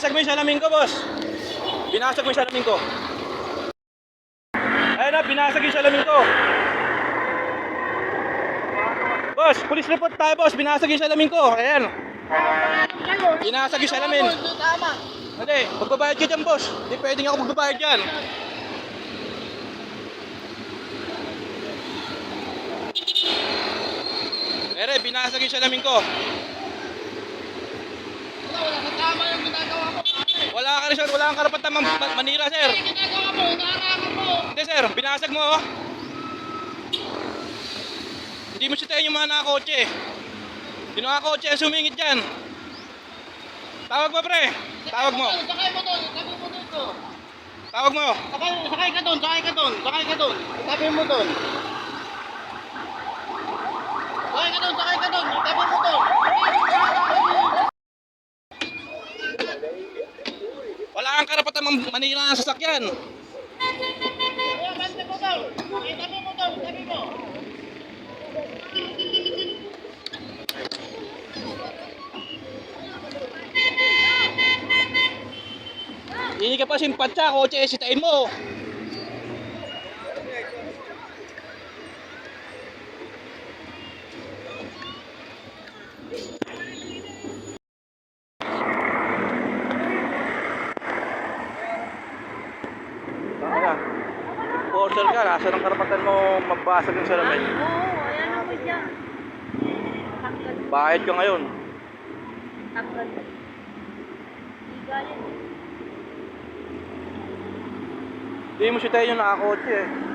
Binasag mo yung salamin ko, boss. Binasag mo yung salamin ko. Ayun na, binasag yung salamin ko. Boss, police report tayo, boss. Binasag yung salamin ko. Ayan. Binasag yung salamin. Hindi, magbabayad ka dyan, boss. Hindi pwedeng ako magbabayad dyan. Ere, binasag yung salamin ko. Wala, wala ka tama yung ginagawa mo. pare. Wala ka rin, sir. Wala kang karapatan man man- manira, sir. Hindi, sir. Binasag mo, oh. Hindi mo sitayin yung mga nakakotse. Yung nakakotse ang sumingit dyan. Tawag mo, pre. Tawag mo. Sakay mo doon, sakay mo dito. Tawag mo. Sakay, sakay ka doon, sakay ka doon, sakay ka doon. Sabi mo doon. Sakay ka doon, sakay ka doon, sabi mo doon. Wala kang karapatan man- manira ng sasakyan. Kaya bante mo doon. Ay, sabi mo doon, sabi mo. Hindi ka pa simpatsa, kotse, sitain mo. Ka, nasa ng karapatan mo magbasag ng salamin. Oo, ayan ako dyan. Bayad ka ngayon. yan. Hindi mo sitayin yung nakakotse eh.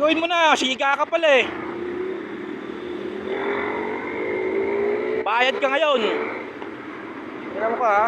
Gawin mo na, siga ka pala eh. Bayad ka ngayon. Tignan mo ka ha.